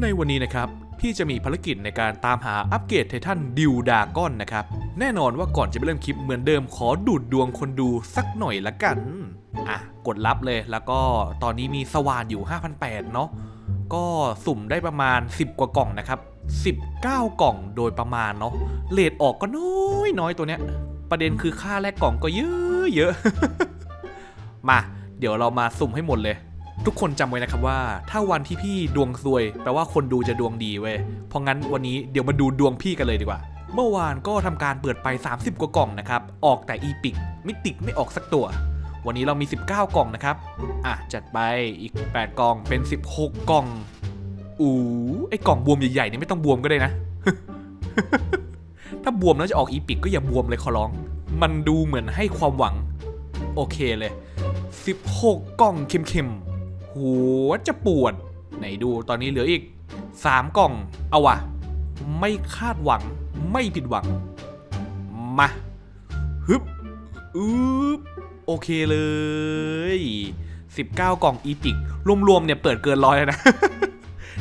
ในวันนี้นะครับ พี่จะมีภารกิจในการตามหาอัปเกรดไททันดิวดากอนนะครับ แน่นอนว่าก่อนจะไปเริ่มคลิปเหมือนเดิมขอดูดดวงคนดูสักหน่อยละกัน อะ กดรับเลยแล้วก็ตอนนี้มีสว่านอยู่ 5,800 เนาะก็สุ่มได้ประมาณ 10 กว่ากล่องนะครับ 19 กล่องโดยประมาณเนาะเลทออกก็น้อยน้อยตัวเนี้ย ประเด็นคือค่าแลกกล่องก็เยอะเยอะมา เดี๋ยวเรามาสุ่มให้หมดเลย ทุกคนจำไว้นะครับว่า ถ้าวันที่พี่ดวงซวย แปลว่าคนดูจะดวงดีเว้ยเพราะงั้นวันนี้เดี๋ยวมาดูดวงพี่กันเลยดีกว่า เมื่อวานก็ทำการเปิดไป 30 กว่ากล่องนะครับ ออกแต่อีพิกมิติกไม่ออกสักตัว วันนี้เรามี 19 กล่องนะครับ อะ จัดไปอีก 8 กล่องเป็น 16 กล่องอู้ไอ้กล่องบวมใหญ่ๆนี่ไม่ต้องบวมก็ได้นะ ถ้าบวมแล้วจะออกอีพิกก็อย่าบวมเลยขอร้อง มันดูเหมือนให้ความหวัง โอเคเลย 16 กล่องเค็มๆ หัวจะปวด ไหนดูตอนนี้เหลืออีก 3 กล่อง เอาวะไม่คาดหวังไม่ผิดหวัง มาฮึบอึบโอเคเลย 19 กล่องอีพิกรวมๆเนี่ยเปิดเกินร้อยแล้วนะ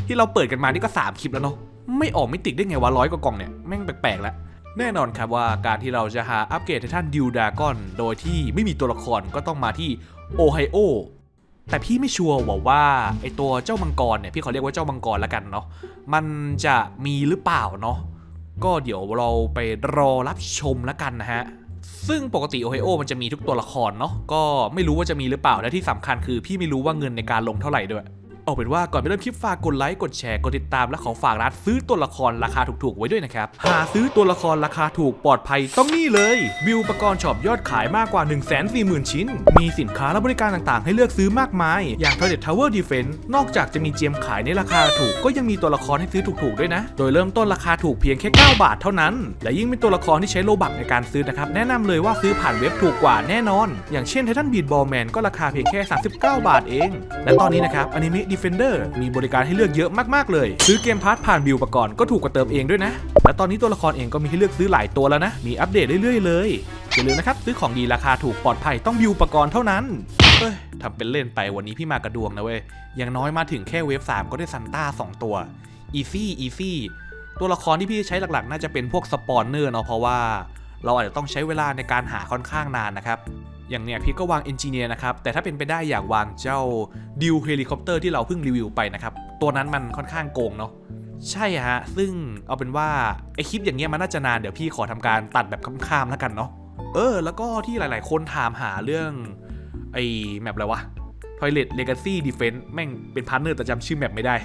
ที่เราเปิดกันมานี่ก็ 3 คลิปแล้วเนาะไม่ออกไมิติกได้ไงวะร้อยกว่ากล่องเนี่ยแม่งแปลกๆแล้วแน่นอนครับว่าการที่เราจะหาอัปเกรดไททันดิวดากอน โดยที่ไม่มีตัวละครก็ต้องมาที่โอไฮโอ แต่พี่ไม่ชัวร์ว่าว่าไอตัวเจ้ามังกรเนี่ยพี่ขอเรียกว่าเจ้ามังกรแล้วกันเนาะมันจะมีหรือเปล่าเนาะก็เดี๋ยวเราไปรอรับชมแล้วกันนะฮะซึ่งปกติโอไฮโอมันจะมีทุกตัวละครเนาะก็ไม่รู้ว่าจะมีหรือเปล่าและที่สำคัญคือ พี่ไม่รู้ว่าเงินในการลงเท่าไหร่ด้วย เอาเป็นว่าก่อนไปเริ่มคลิปฝากกดไลค์กดแชร์กดติดตามและขอฝากร้านซื้อตัวละครราคาถูกๆไว้ด้วยนะครับ หาซื้อตัวละครราคาถูกปลอดภัยต้องนี่เลย วิวประกรณ์ช็อปยอดขายมากกว่า 1 4 0 0 0 0 ชิ้น มีสินค้าและบริการต่างๆ ให้เลือกซื้อมากมาย อย่าง Toilet Tower Defense นอกจากจะมีเจียมขายในราคาถูกก็ยังมีตัวละครให้ซื้อถูกๆด้วยนะ โดยเริ่มต้นราคาถูกเพียงแค่ 9 บาทเท่านั้น และยิ่งเป็นตัวละครที่ใช้โลบักในการซื้อนะครับแนะนำเลยว่าซื้อผ่านเว็บถูกกว่าแน่นอน อย่างเช่น Titan Beat Ball Man ก็ราคาเพียงแค่ 39 บาทเอง และตอนนี้นะครับ Anime Defender มีบริการให้เลือกเยอะมากๆเลย ซื้อเกมพาร์ทผ่านบิวประกอนก็ถูกกว่าเติมเองด้วยนะ และตอนนี้ตัวละครเองก็มีให้เลือกซื้อหลายตัวแล้วนะ มีอัปเดตเรื่อยๆเลยอย่าลืมนะครับซื้อของดีราคาถูกปลอดภัยต้องบิวประกอนเท่านั้นเอ้ยทำเป็นเล่นไปวันนี้พี่มากระดวงนะเว้ยอย่างน้อยมาถึงแค่เวฟ3ก็ได้ซันต้า2ตัวอีซี่อีซี่ตัวละครที่พี่ใช้หลักๆ น่าจะเป็นพวกสปอนเนอร์เนาะเพราะว่า เราอาจจะต้องใช้เวลาในการหาค่อนข้างนานนะครับ อย่างเนี้ยพี่ก็วางเอนจิเนียร์นะครับ แต่ถ้าเป็นไปได้อยากวางเจ้าดิวเฮลิคอปเตอร์ที่เราเพิ่งรีวิวไปนะครับ ตัวนั้นมันค่อนข้างโกงเนาะใช่ฮะ ซึ่งเอาเป็นว่าไอคลิปอย่างเงี้ยมันน่าจะนานเดี๋ยวพี่ขอทำการตัดแบบข้ามๆแล้วกันเนาะเออ แล้วก็ที่หลายๆ คนถามหาเรื่อง ไอแมปอะไรวะ Toilet Legacy Defense แม่งเป็นพาร์ทเนอร์แต่จำชื่อแมปไม่ได้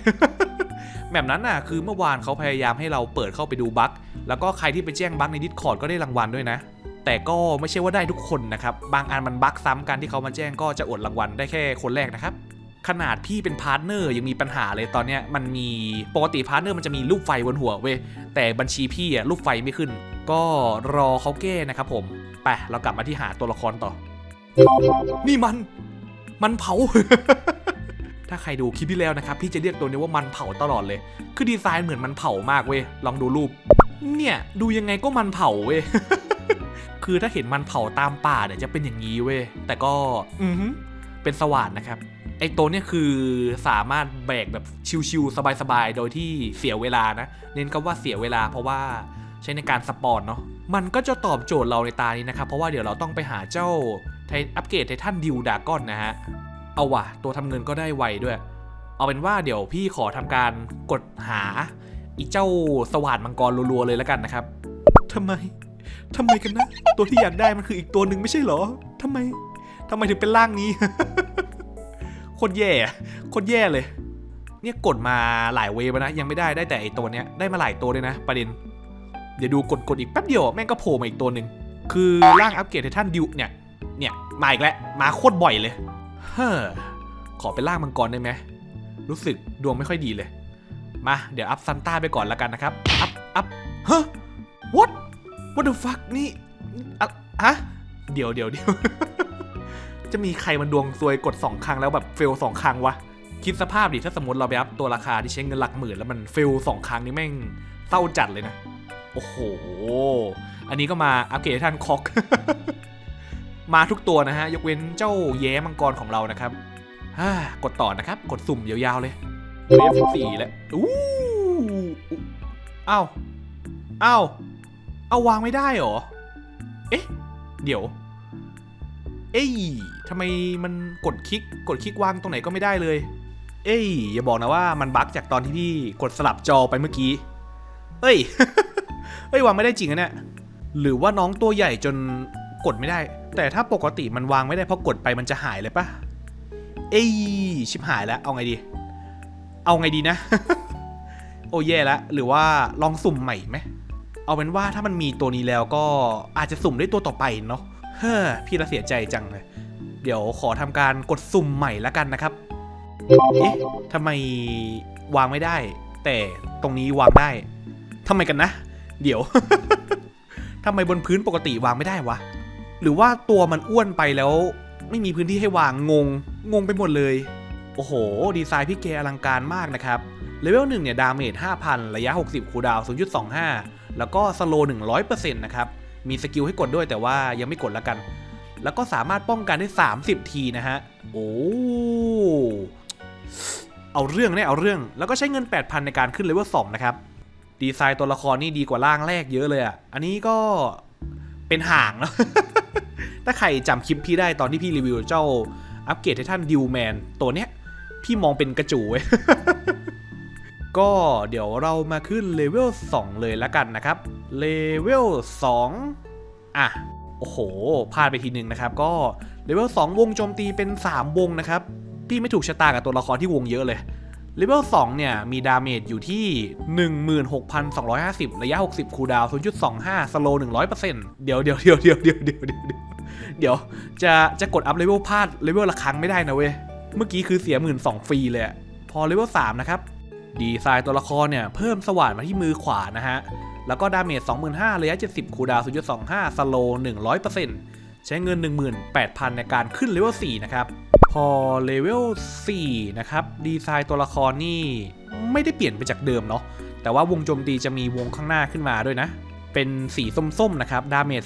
แมปนั้นน่ะคือเมื่อวานเขาพยายามให้เราเปิดเข้าไปดูบั๊กแล้วก็ใครที่ไปแจ้งบั๊กใน Discord ก็ได้รางวัลด้วยนะ แต่ก็ไม่ใช่ว่าได้ทุกคนนะครับ บางอันมันบั๊กซ้ำกันที่เขามาแจ้งก็จะอดรางวัลได้แค่คนแรกนะครับ ขนาดพี่เป็นพาร์ทเนอร์ยังมีปัญหาเลยตอนเนี้ยมันมีปกติพาร์ทเนอร์มันจะมีรูปไฟบนหัวเว้ยแต่บัญชีพี่อะรูปไฟไม่ขึ้น ก็รอเขาแก้นะครับผมไปเรากลับมาที่หาตัวละครต่อ นี่มัน มันเผาถ้าใครดูคลิปที่แล้วนะครับพี่จะเรียกตัวนี้ว่ามันเผาตลอดเลย คือดีไซน์เหมือนมันเผามากเว้ย ลองดูรูป เนี่ย ดูยังไงก็มันเผาเว้ย คือถ้าเห็นมันเผาตามป่าเนี่ยจะเป็นอย่างนี้เว้ย แต่ก็ อือหือเป็นสว่านนะครับ ไอตัวเนี่ยคือสามารถแบกแบบชิวๆสบายๆ โดยที่เสียเวลานะ เน้นก็ว่าเสียเวลาเพราะว่าใช้ในการสปอนเนาะ มันก็จะตอบโจทย์เราในตานี้นะครับ เพราะว่าเดี๋ยวเราต้องไปหาเจ้าไทอัปเกรดไททันดิวดากอนนะฮะ เอาว่ะ ตัวทำเงินก็ได้ไวด้วย เอาเป็นว่าเดี๋ยวพี่ขอทำการกดหาอีเจ้าสว่านมังกรรัวๆเลยแล้วกันนะครับทำไม ทำไมกันนะ ตัวที่อยากได้มันคืออีกตัวหนึ่งไม่ใช่เหรอทำไมทำไมถึงเป็นร่างนี้ โคตรแย่โคตรแย่เลย เนี่ยกดมาหลายเวฟนะ ยังไม่ได้ได้แต่ไอตัวเนี้ยได้มาหลายตัวเลยนะ ประเด็น เดี๋ยวดูกดกดอีกแป๊บเดียวแม่งก็โผล่มาอีกตัวหนึ่งคือร่างอัปเกรดไททันดิวเนี่ย เนี่ยมาอีกแล้วมาโคตรบ่อยเลย เฮ้อขอเป็นร่างมังกรได้ไหมรู้สึกดวงไม่ค่อยดีเลย มา เดี๋ยวอัพซันต้าไปก่อนแล้วกันนะครับ อัพ อัพ เฮะ what what the fuck นี่อะฮะเดี๋ยวเดี๋ยวเดี๋ยว จะมีใครมันดวงซวยกด 2 ครั้งแล้วแบบเฟลสองครั้งวะ คิดสภาพดิถ้าสมมติเราไปอัพตัวราคาที่ใช้เงินหลักหมื่นแล้วมันเฟลสองครั้งนี่แม่งเศร้าจัดเลยนะ โอ้โห อันนี้ก็มาอัปเกรดท่านคอก มาทุกตัวนะฮะ ยกเว้นเจ้าแย้มังกรของเรานะครับฮ่ากดต่อนะครับ กดสุ่มยาวๆเลยเวฟสี่แล้วอู้อ้าเอ้าว เอาวางไม่ได้เหรอ เอ๊ะ เดี๋ยว เอ้ยทำไมมันกดคลิก กดคลิกวางตรงไหนก็ไม่ได้เลย เอ้ย อย่าบอกนะว่ามันบั๊กจากตอนที่พี่กดสลับจอไปเมื่อกี้ เอ้ย เอ้ยวางไม่ได้จริงอะเนี่ย หรือว่าน้องตัวใหญ่จนกดไม่ได้ แต่ถ้าปกติมันวางไม่ได้เพราะกดไปมันจะหายเลยปะเอ้ย ชิบหายแล้ว เอาไงดี เอาไงดีนะ โอ้แย่แล้วหรือว่าลองสุ่มใหม่ไหม เอาเป็นว่าถ้ามันมีตัวนี้แล้วก็อาจจะสุ่มได้ตัวต่อไปเนาะเฮ้อพี่ละเสียใจจังเลย เดี๋ยวขอทำการกดสุ่มใหม่แล้วกันนะครับ เอ๊ะทำไมวางไม่ได้ แต่ตรงนี้วางได้ทำไมกันนะ เดี๋ยวทำไมบนพื้นปกติวางไม่ได้วะ หรือว่าตัวมันอ้วนไปแล้ว ไม่มีพื้นที่ให้วางงง งงไปหมดเลย โอ้โห ดีไซน์พี่เกอลังการมากนะครับ เลเวล1เนี่ย ดาเมจ 5,000 ระยะ 60 คูดาวน์0.25 แล้วก็สโลว์100%นะครับมีสกิลให้กดด้วยแต่ว่ายังไม่กดล้วกัน แล้วก็สามารถป้องกันได้ 30 ทีนะฮะ โอ้เอาเรื่องเนี่ยเอาเรื่อง แล้วก็ใช้เงิน 8,000 ในการขึ้นเลเวล2นะครับ ดีไซน์ตัวละครนี่ดีกว่าร่างแรกเยอะเลยอะ อันนี้ก็เป็นห่างเนอะถ้าใครจำคลิปพี่ได้ตอนที่พี่รีวิวเจ้าอัปเกรดไททันดิวแมนตัวเนี้ย พี่มองเป็นกระจูเว้ย ก็เดี๋ยวเรามาขึ้นเลเวล2เลยละกันนะครับ เลเวล2อะ โอ้โห พลาดไปทีหนึ่งนะครับ ก็เลเวล2วงโจมตีเป็น 3 วงนะครับ พี่ไม่ถูกชะตากับตัวละครที่วงเยอะเลย เลเวล2เนี่ย มีดาเมจอยู่ที่ 16,250 ระยะ 60 คูดาวน์0.25 สโลว์100%เดี๋ยวเดี๋ยวเดี๋ยวเดี๋ยวเดี๋ยวเดี๋ยวเดี๋ยวเดี๋ยว จะจะกดอัพเลเวลพลาดเลเวลละครั้งไม่ได้นะเว้ย เมื่อกี้คือเสีย1 2ื่นสองฟรีเลย พอเลเวล3นะครับ ดีไซน์ตัวละครเนี่ยเพิ่มสว่านมาที่มือขวานะฮะ แล้วก็ดาเมจ 25,000ระยะ 70 คูดาว0.25 สโลว์100%ใช้เงิน 18,000 ในการขึ้นเลเวล 4 นะครับ พอเลเวล 4 นะครับ ดีไซน์ตัวละครนี่ไม่ได้เปลี่ยนไปจากเดิมเนาะ แต่ว่าวงโจมตีจะมีวงข้างหน้าขึ้นมาด้วยนะ เป็นสีส้มๆนะครับ ดาเมจ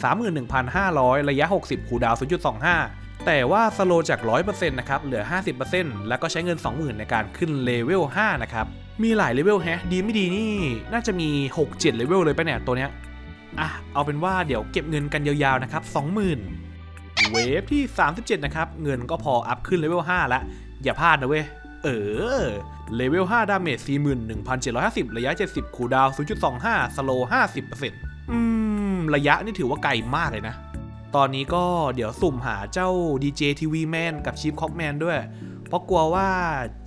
31,500 ระยะ 60 คูดาว0.25แต่ว่าสโลจาก 100%นะครับ เหลือ 50%แล้วก็ใช้เงิน 20,000 ในการขึ้นเลเวล 5 นะครับ มีหลายเลเวลแฮะ ดีไม่ดีนี่ น่าจะมี 6-7เลเวลเลยไปะเนี่ยตัวเนี้ย อะ เอาเป็นว่าเดี๋ยวเก็บเงินกันยาวๆนะครับ 20,000 เวฟที่ 37 นะครับ เงินก็พออัพขึ้นเลเวล5ล้วอย่าพลาดนะเว้ย เออ เลเวล 5 ดาเมจ 41,750 ระยะ 70 คูดาวน์0.25 สโลว์50%อืม ระยะนี่ถือว่าไกลมากเลยนะ ตอนนี้ก็เดี๋ยวสุ่มหาเจ้า DJ TV Man กับ Chief c o c k Man ด้วย เพราะกลัวว่า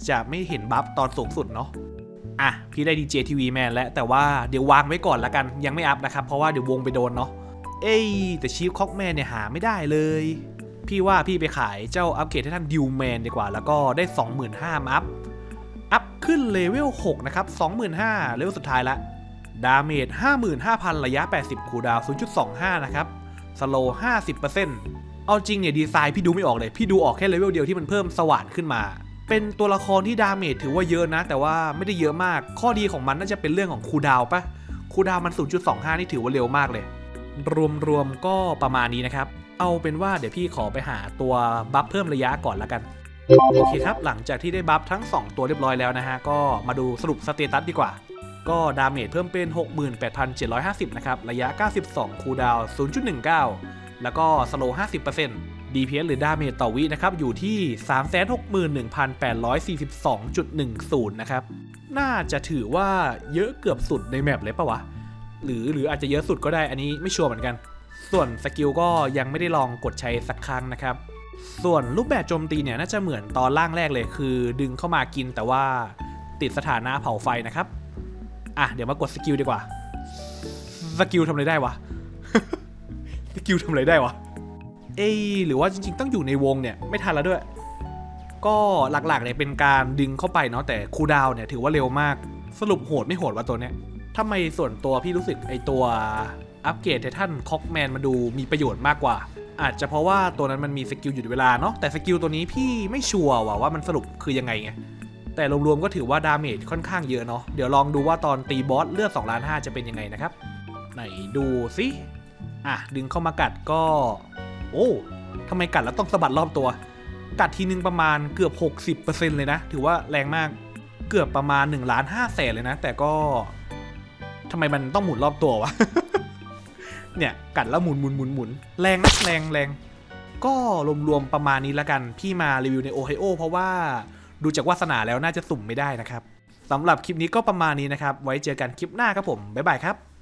จะไม่เห็นบัฟตอนสูงสุดเนาะ อะพี่ได้ DJ TV Man แมนแล้วแต่ว่าเดี๋ยววางไว้ก่อนละกันยังไม่อัพนะครับ เพราะว่าเดี๋ยววงไปโดนเนาะเอ้ยแต่ชีฟคอกแมนเนี่ยหาไม่ได้เลย พี่ว่าพี่ไปขายเจ้าอัปเกรดให้ท่านดิวแมนดีกว่า แล้วก็ได้ 25,000มาอัพอัพขึ้นเลเวล6นะครับ25,000เลเวลสุดท้ายละดาเมจ55,000 ระยะ 80 คูดาวน์0.25 นะครับ สโลว์50%เอาจริงเนี่ยดีไซน์พี่ดูไม่ออกเลย พี่ดูออกแค่เลเวลเดียวที่มันเพิ่มสว่านขึ้นมา เป็นตัวละครที่ดาเมจถือว่าเยอะนะ แต่ว่าไม่ได้เยอะมาก ข้อดีของมันน่าจะเป็นเรื่องของคูดาวปะคูดาวน์มัน 0.25 นี่ถือว่าเร็วมากเลย รวมๆก็ประมาณนี้นะครับ เอาเป็นว่าเดี๋ยวพี่ขอไปหาตัวบัฟเพิ่มระยะก่อนละกัน โอเคครับ หลังจากที่ได้บัฟทั้ง 2 ตัวเรียบร้อยแล้วนะฮะ ก็มาดูสรุปสเตตัสดีกว่า ก็ดาเมจเพิ่มเป็น 68,750 นะครับ ระยะ 92 คูดาวน์0.19 แล้วก็สโลว์50% DPS หรือดาเมจต่อวินะครับ อยู่ที่ 361,842.10 นะครับ น่าจะถือว่าเยอะเกือบสุดในแมปเลยปะวะ หรือหรืออาจจะเยอะสุดก็ได้อันนี้ไม่ชัวร์เหมือนกัน ส่วนสกิลก็ยังไม่ได้ลองกดใช้สักครั้งนะครับ ส่วนรูปแบบโจมตีเนี่ยน่าจะเหมือนตอนล่างแรกเลยคือ ดึงเข้ามากินแต่ว่าติดสถานะเผาไฟนะครับ อะเดี๋ยวมากดสกิลดีกว่า สกิลทำอะไรได้วะ สกิลทำอะไรได้วะ เอหรือว่าจริง ๆ ต้องอยู่ในวงเนี่ยไม่ทันแล้วด้วย ก็หลักๆเนี่ยเป็นการดึงเข้าไปเนาะแต่คูดาวเนี่ยถือว่าเร็วมากสรุปโหดไม่โหดวะตัวเนี้ยทำไมส่วนตัวพี่รู้สึกไอตัวอัปเกรดไททันคอกแมนมาดูมีประโยชน์มากกว่า อาจจะเพราะว่าตัวนั้นมันมีสกิลหยุดเวลาเนาะแต่สกิลตัวนี้พี่ไม่ชัวร์ว่ะว่ามันสรุปคือยังไงไงแต่รวมๆก็ถือว่าดาเมจค่อนข้างเยอะเนาะเดี๋ยวลองดูว่าตอนตีบอสเลือด2ล้าน5จะเป็นยังไงนะครับ ไหนดูสิอะดึงเข้ามากัดก็ โอ้ทำไมกัดแล้วต้องสะบัดรอบตัว กัดทีนึงประมาณเกือบ 60%เลยนะ ถือว่าแรงมากเกือบประมาณ1ล้าน5แสนเลยนะ แต่ก็ทำไมมันต้องหมุนรอบตัววะ เนี่ยกัดแล้วหมุนหมุนหมุนหมุนแรงนะแรงแรงก็รวมๆประมาณนี้แล้วกัน พี่มารีวิวในโอไฮโอเพราะว่าดูจากวาสนาแล้วน่าจะสุ่มไม่ได้นะครับสำหรับคลิปนี้ก็ประมาณนี้นะครับ ไว้เจอกันคลิปหน้าครับผม บ๊ายบายครับ